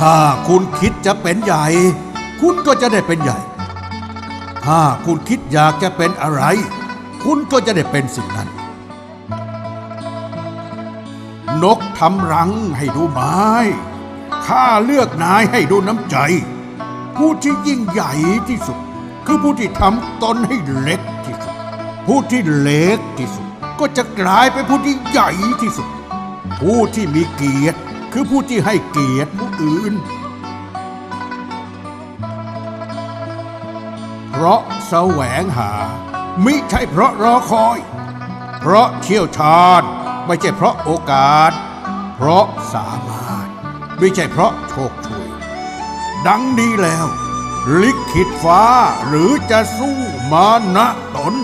ถ้าคุณคิดจะเป็นใหญ่ คุณก็จะได้เป็นใหญ่ ถ้าคุณคิดอยากจะเป็นอะไร คุณก็จะได้เป็นสิ่งนั้น นกทำรังให้ดูไม้ข้าเลือกนายให้ดูน้ำใจ ผู้ที่ยิ่งใหญ่ที่สุด คือผู้ที่ทำตนให้เล็กที่สุด ผู้ที่เล็กที่สุด ก็จะกลายเป็นผู้ที่ใหญ่ที่สุด ผู้ที่มีเกียรติ คือผู้ที่ให้เกียรติผู้อื่น เพราะแสวงหา มิใช่เพราะรอคอย เพราะเชี่ยวชาญไม่ใช่เพราะโอกาส เพราะสามารถ ไม่ใช่เพราะโชคช่วย ดังนี้แล้ว ลิขิตฟ้าหรือจะสู้มานะตน